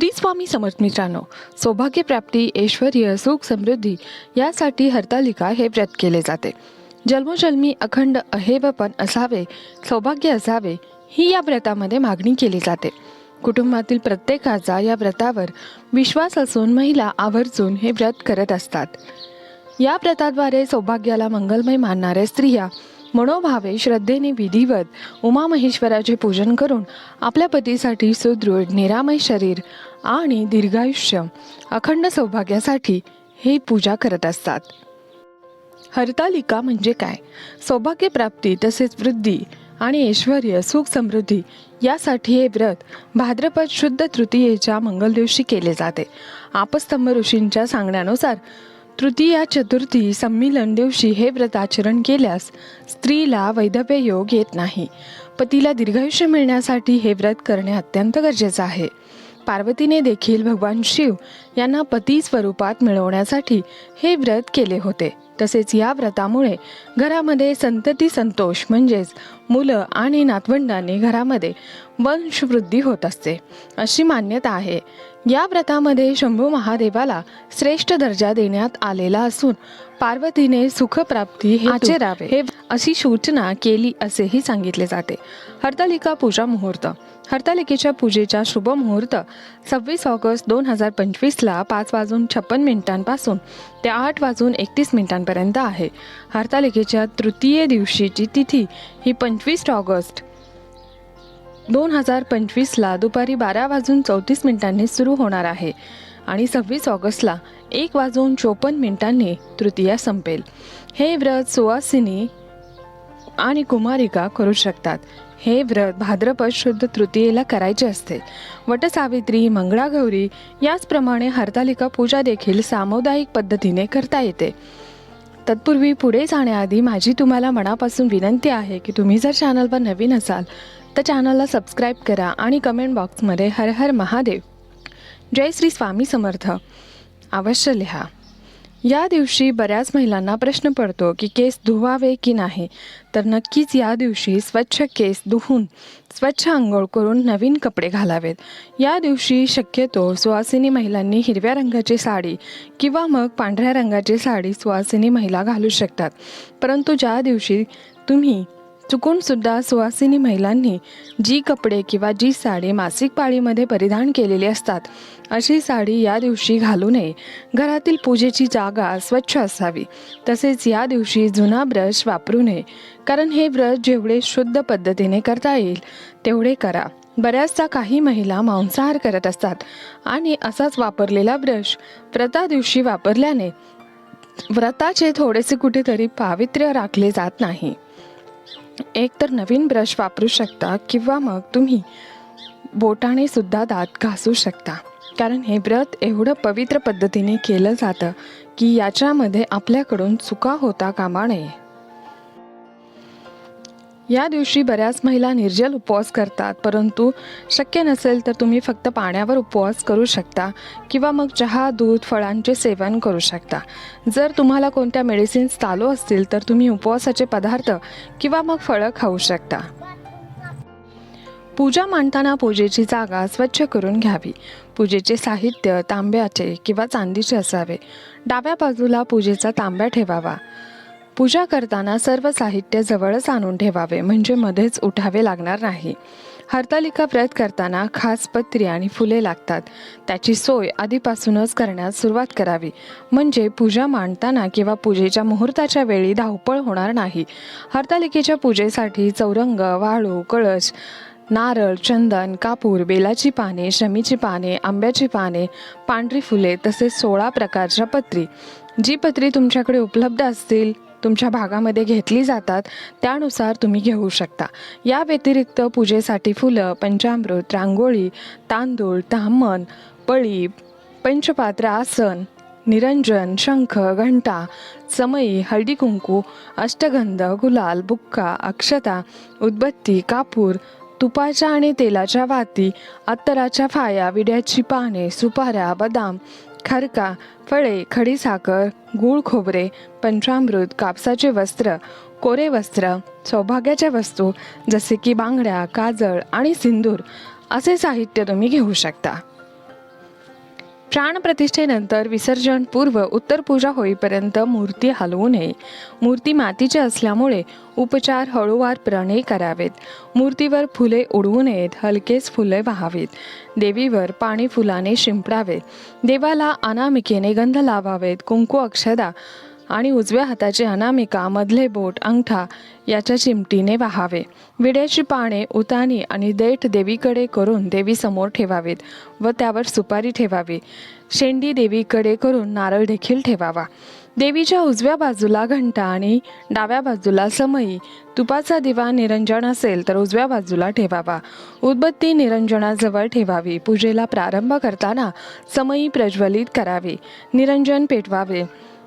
श्री स्वामी समर्थ मित्रांनो सौभाग्यप्राप्ती ऐश्वर्य सुख समृद्धी यासाठी हरतालिका हे व्रत केले जाते. जन्मोजन्मी अखंड अहेवपण असावे सौभाग्य असावे ही या व्रतामध्ये मागणी केली जाते. कुटुंबातील प्रत्येकाचा या व्रतावर विश्वास असून महिला आवर्जून हे व्रत करत असतात. या व्रताद्वारे सौभाग्याला मंगलमय मानणाऱ्या स्त्रिया मनोभावे श्रद्धेने विधिवत उमा महेश्वराचे पूजन करून आपल्या पतीसाठी सुदृढ निरामय शरीर आणि दीर्घायुष्य अखंड सौभाग्यासाठी हे पूजा करत असतात. हरतालिका म्हणजे काय? सौभाग्य प्राप्ती तसेच वृद्धी आणि ऐश्वर सुख समृद्धी यासाठी हे व्रत भाद्रपद शुद्ध तृतीयेच्या मंगल दिवशी केले जाते. आपस्तंभ ऋषींच्या सांगण्यानुसार तृतीया चतुर्थी संमिलन दिवशी हे व्रत आचरण केल्यास स्त्रीला वैधव्य योग येत नाही. पतीला दीर्घायुष्य मिळण्यासाठी हे व्रत करणे अत्यंत गरजेचं आहे. पार्वतीने देखील भगवान शिव यांना पती स्वरूपात मिळवण्यासाठी हे व्रत केले होते. तसेच या व्रतामुळे घरामध्ये संतती संतोष म्हणजेच मुलं आणि नातवंडांनी घरामध्ये वंशवृद्धी होत असते अशी मान्यता आहे. या व्रतामध्ये शंभू महादेवाला श्रेष्ठ दर्जा देण्यात आलेला असून पार्वतीने सुखप्राप्ती आचरावे. हे अशी सूचना केली असेही सांगितले जाते. हरतालिका पूजा मुहूर्त. हरतालिकेच्या पूजेचा शुभ मुहूर्त सव्वीस ऑगस्ट दोन हजार पंचवीसला पाच वाजून छप्पन मिनिटांपासून ते आठ वाजून एकतीस मिनिटांपर्यंत आहे. हरतालिकेच्या तृतीय दिवशीची तिथी ही पंचवीस ऑगस्ट. दोन हजार पंचवीसला दुपारी बारा वाजून चौतीस मिनिटांनी सुरू होणार आहे आणि सव्वीस ऑगस्टला एक वाजून चोपन्न मिनिटांनी तृतीया संपेल. हे व्रत सुवासिनी आणि कुमारिका करू शकतात. हे व्रत भाद्रपद शुद्ध तृतीयेला करायचे असते. वटसावित्री मंगळागौरी याचप्रमाणे हरतालिका पूजा देखील सामुदायिक पद्धतीने करता येते. तत्पूर्वी पुढे जाण्याआधी माझी तुम्हाला मनापासून विनंती आहे की तुम्ही जर चॅनलवर नवीन असाल तर चॅनलला सबस्क्राईब करा आणि कमेंट बॉक्समध्ये हर हर महादेव. जय श्री स्वामी समर्थ. अवश्य लिहा. या दिवशी बऱ्याच महिलांना प्रश्न पडतो की केस धुवावे की नाही? तर नक्कीच या दिवशी स्वच्छ केस धुवून स्वच्छ आंघोळ करून नवीन कपडे घालावेत. या दिवशी शक्यतो सुवासिनी महिलांनी हिरव्या रंगाची साडी किंवा मग पांढऱ्या रंगाची साडी सुवासिनी महिला घालू शकतात. परंतु ज्या दिवशी तुम्ही चुकून सुद्धा सुवासिनी महिलांनी जी कपडे किंवा जी साडी मासिक पाळीमध्ये परिधान केलेली असतात अशी साडी या दिवशी घालू नये. घरातील पूजेची जागा स्वच्छ असावी. तसेच या दिवशी जुना ब्रश वापरू नये. कारण हे ब्रश जेवढे शुद्ध पद्धतीने करता येईल तेवढे करा. बऱ्याचदा काही महिला मांसाहार करत असतात आणि असाच वापरलेला ब्रश व्रता दिवशी वापरल्याने व्रताचे थोडेसे कुठेतरी पावित्र्य राखले जात नाही. एक तर नवीन ब्रश वापरू शकता किंवा मग तुम्ही बोटाने सुद्धा दात घासू शकता. कारण हे व्रत एवढं पवित्र पद्धतीने केलं जातं की याच्यामध्ये आपल्याकडून चुका होता कामा नये. या दिवशी बऱ्याच महिला निर्जल उपवास करतात परंतु शक्य नसेल तर तुम्ही फक्त पाण्यावर उपवास करू शकता किंवा मग चहा दूध फळांचे सेवन करू शकता. जर तुम्हाला कोणत्या मेडिसिन्स चालू असतील तर तुम्ही उपवासाचे पदार्थ किंवा मग फळं खाऊ शकता. पूजा मांडताना पूजेची जागा स्वच्छ करून घ्यावी. पूजेचे साहित्य तांब्याचे किंवा चांदीचे असावे. डाव्या बाजूला पूजेचा तांब्या ठेवावा. पूजा करताना सर्व साहित्य जवळच आणून ठेवावे म्हणजे मध्येच उठावे लागणार नाही. हरतालिका व्रत करताना खास पत्री आणि फुले लागतात. त्याची सोय आधीपासूनच करण्यास सुरुवात करावी. म्हणजे पूजा मांडताना किंवा पूजेच्या मुहूर्ताच्या वेळी धावपळ होणार नाही. हरतालिकेच्या पूजेसाठी चौरंग वाळू कळश नारळ चंदन कापूर बेलाची पाने शमीची पाने आंब्याची पाने पांढरी फुले तसेच सोळा प्रकारच्या पत्री. जी पत्री तुमच्याकडे उपलब्ध असतील तुमच्या भागामध्ये घेतली जातात त्यानुसार तुम्ही घेऊ शकता. या व्यतिरिक्त पूजेसाठी फुलं पंचामृत रांगोळी तांदूळ तामण पळी पंचपात्र आसन निरंजन शंख घंटा समई हळदी कुंकू अष्टगंध गुलाल बुक्का अक्षता उदबत्ती कापूर तुपाच्या आणि तेलाच्या वाती अत्तराच्या फाया विड्याची पाने सुपाऱ्या बदाम खरका फळे खडीसाखर गूळ खोबरे पंचामृत कापसाचे वस्त्र कोरे वस्त्र सौभाग्याच्या वस्तू जसे की बांगड्या काजळ आणि सिंदूर असे साहित्य तुम्ही घेऊ शकता. प्राणप्रतिष्ठेनंतर विसर्जन पूर्व उत्तर पूजा होईपर्यंत मूर्ती हलवू नये. मूर्ती मातीची असल्यामुळे उपचार हळूवारपणे करावेत. मूर्तीवर फुले उडवू नयेत हलकेच फुले वाहावीत. देवीवर पाणी फुलाने शिंपडावे. देवाला अनामिकेने गंध लावावेत. कुंकू अक्षदा आणि उजव्या हाताची अनामिका मधले बोट अंगठा याच्या चिमटीने वाहावे. विड्याची पाने उतानी आणि देठ देवीकडे करून देवीसमोर ठेवावेत व त्यावर सुपारी ठेवावी. शेंडी देवीकडे करून नारळ देखील ठेवावा. देवीच्या उजव्या बाजूला घंटा आणि डाव्या बाजूला समई तुपाचा दिवा निरंजन असेल तर उजव्या बाजूला ठेवावा. उदबत्ती निरंजनाजवळ ठेवावी. पूजेला प्रारंभ करताना समई प्रज्वलित करावी. निरंजन पेटवावे.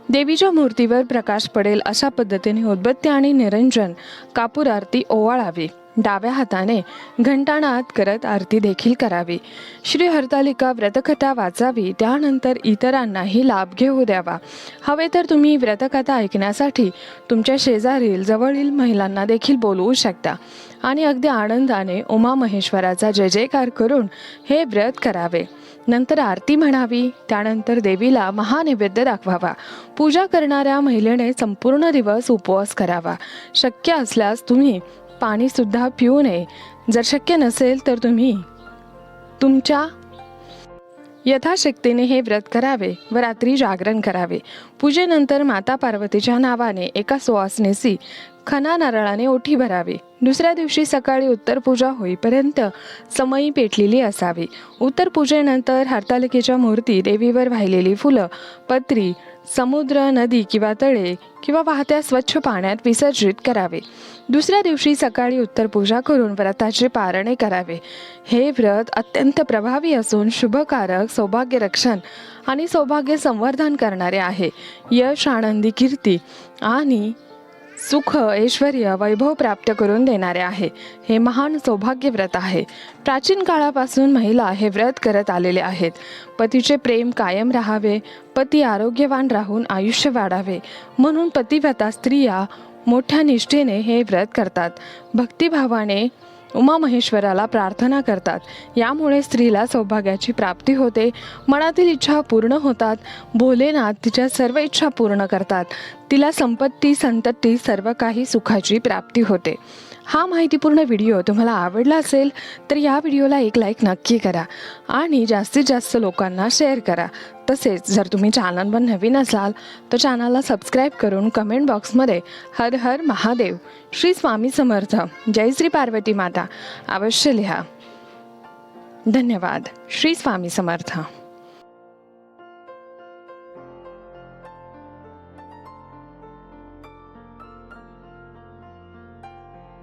देवीच्या मूर्तीवर प्रकाश पडेल अशा पद्धतीने उदबत्ती आणि निरंजन कापूर आरती ओवाळावी. डाव्या हाताने घंटानाद करत आरती देखील करावी. श्री हरतालिका व्रतकथा वाचावी त्यानंतर इतरांनाही लाभ घेऊ द्यावा. हवे तर तुम्ही व्रतकथा ऐकण्यासाठी तुमच्या शेजारील जवळील महिलांना देखील बोलवू शकता. आणि अगदी आनंदाने उमा महेश्वराचा जय जयकार करून हे व्रत करावे. नंतर आरती म्हणावी त्यानंतर देवीला महानैवेद्य दाखवावा. पूजा करणाऱ्या महिलेने संपूर्ण दिवस उपवास करावा. शक्य असल्यास तुम्ही पाणीसुद्धा पिऊ नये. जर शक्य नसेल तर तुम्ही तुमच्या यथाशक्तीने हे व्रत करावे व रात्री जागरण करावे. पूजेनंतर माता पार्वतीच्या नावाने एका सुवासनेसी खना नारळाने ओठी भरावी. दुसऱ्या दिवशी सकाळी उत्तर पूजा होईपर्यंत समयी पेटलेली असावी. उत्तर पूजेनंतर हरतालिकेच्या मूर्ती देवीवर वाहिलेली फुलं पत्री समुद्र नदी किंवा तळे किंवा वाहत्या स्वच्छ पाण्यात विसर्जित करावे. दुसऱ्या दिवशी सकाळी उत्तर पूजा करून व्रताचे पारणे करावे. हे व्रत अत्यंत प्रभावी असून शुभकारक सौभाग्य रक्षण आणि सौभाग्य संवर्धन करणारे आहे. यश आनंदी कीर्ती आणि सुख ऐश्वर वैभव प्राप्त करून देणारे आहे. हे महान सौभाग्य व्रत आहे. प्राचीन काळापासून महिला हे व्रत करत आलेले आहेत. पतीचे प्रेम कायम राहावे पती आरोग्यवान राहून आयुष्य वाढावे म्हणून पतिव्रता स्त्रिया मोठ्या निष्ठेने हे व्रत करतात. भक्तिभावाने उमा महेश्वराला प्रार्थना करतात. यामुळे स्त्रीला सौभाग्याची प्राप्ती होते. मनातील इच्छा पूर्ण होतात. भोलेनाथ तिच्या सर्व इच्छा पूर्ण करतात. तिला संपत्ती संतती सर्व काही सुखाची प्राप्ती होते. हा माहितीपूर्ण व्हिडिओ तुम्हाला आवडला असेल तर या व्हिडिओला एक लाईक नक्की करा आणि जास्तीत जास्त लोकांना शेअर करा. तसेच जर तुम्ही चॅनलवर नवीन असाल तर चॅनलला सबस्क्राईब करून कमेंट बॉक्समध्ये हर हर महादेव श्री स्वामी समर्थ. जय श्री पार्वती माता. अवश्य लिहा. धन्यवाद. श्री स्वामी समर्थ.